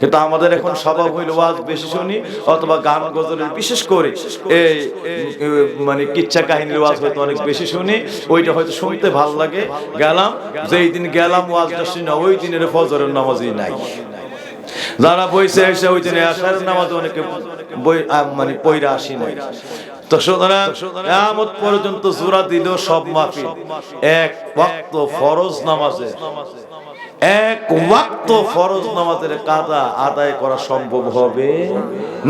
কিন্তু আমাদের এখন স্বভাব হইল ওয়াজ বেশি শুনি, অথবা গান গজলের বিশেষ করে এই মানে কিচ্ছা কাহিনীর ওয়াজ হয়তো অনেক বেশি শুনি, ওইটা হয়তো শুনতে ভালো লাগে। গেলাম, যেই দিন গেলাম, ওয়াজটা শুনি, ওই দিনের ফজরের নামাজই নাই। যারা বইছে এসে ওই দিনে আসার নামাজ অনেকে বই মানে পইরা আসি নাই। তো সুতরাং পর্যন্ত জোড়া দিল সব মাফি এক ওয়াক্ত ফরজ নামাজে। এক ওয়াক্ত ফরজ নামাজের কাদা আদায় করা সম্ভব হবে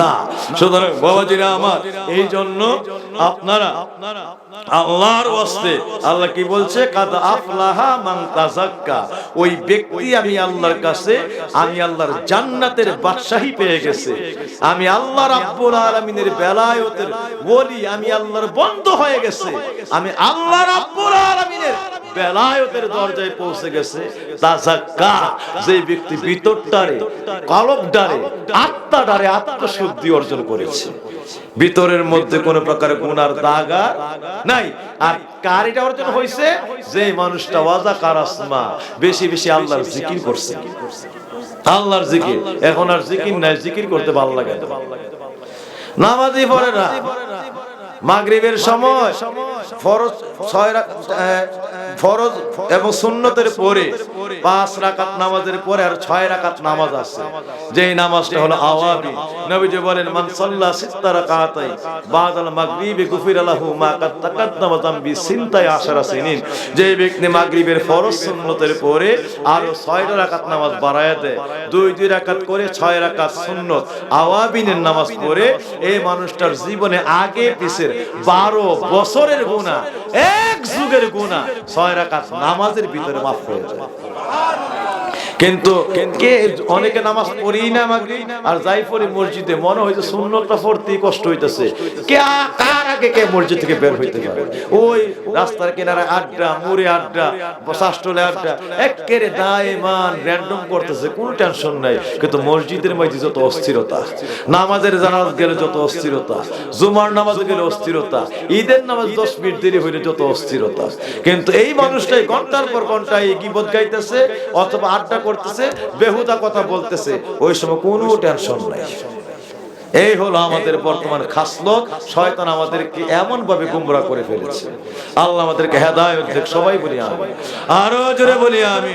না। সুতরাং বাবাজিরা আমার, এই জন্য আপনারা আল্লাহর ওয়াস্তে, আল্লাহ কি বলছে? কাদা আফলাহা মান তাজাক্কা ওই ব্যক্তি আমি আল্লাহর কাছে, আমি আল্লাহর জান্নাতের বাদশাহী পেয়ে গেছে। আমি আল্লাহ রাব্বুল আলামিনের বেলায়েতের ওলি, আমি আল্লাহর বন্ধ হয়ে গেছে। আমি আল্লাহ রাব্বুল আলামিনের বেলায়েতের দরজায় পৌঁছে গেছে। তাজাক্কা যে ব্যক্তি ভিতরটারে কলবডারে আত্মাডারে আত্মশুদ্ধি অর্জন করেছে। ভিতরের মধ্যে কোনো প্রকার গুনার দাগা নাই। আর কার এটা অর্জন হয়েছে? যে মানুষটা ওয়াজা কারাসমা বেশি বেশি আল্লাহর জিকির করছে। আল্লাহর জিকির। এখন আর জিকির নাই, জিকির করতে ভালো লাগে না। নামাজি পড়ে না মাগরিবের সময় ফরজ ছয় ফরজ এবং সুন্নতের পরে পাঁচ রাকাত নামাজের পরে আর ছয় রাকাত নামাজ আছে। যেই নামাজটা হলো আওয়াবি নবীজি বলেন, মান সাল্লা সিত্তা রাকাতাই বাদাল মাগরিবি গুফির লাহু মা কাদ তাকাদ্দামা যামবি সিনতাই আশারা সিনিন। যে ব্যক্তি মাগরিবের ফরজ সুন্নতের পরে আরও ছয়টা রাকাত নামাজ বাড়ায় দেয়, দুই দুই রাকাত করে ছয় রাকাত সুন্নত। আওয়াবিনের নামাজ পড়ে এই মানুষটার জীবনে আগে পিছের বারো বছরের গুণা এক যুগের গুণা ছয় রাকাত নামাজের ভিতরে মাফ হয়ে যায়। কিন্তু কে অনেকে নামাজ পড়ি না মাগরি, আর যাই পড়ি মসজিদে, মনে হইছে সুন্নতটা পড়তেই কষ্ট হইতেছে। কে কার আগে কে মসজিদ থেকে বের হইতে পারে? ওই রাস্তার কিনারে আড্ডা, মুড়ে আড্ডা শাসটলে আড্ডা একেরে দায়মান র্যান্ডম করতেছে, কোনো টেনশন নাই। কিন্তু মসজিদের মধ্যে যত অস্থিরতা, নামাজের জানাজ গেলে যত অস্থিরতা, জুমার নামাজ গেলে অস্থিরতা, ঈদের নামাজ দশ মিনিট দেরি হইলে যত কিন্তু এই মানুষটাই ঘণ্টার পর ঘণ্টা এই গাইতেছে, অথবা আড্ডা করতেছে, বেহুদা কথা বলতেছে, ওই সময় কোনো টেনশন নাই। এই হলো আমাদের বর্তমান খাসলত শয়তান আমাদেরকে এমন ভাবে গুমরা করে ফেলেছে। আল্লাহ আমাদেরকে হেদায়ত সবাই বলি আমি আরও জোরে বলি আমি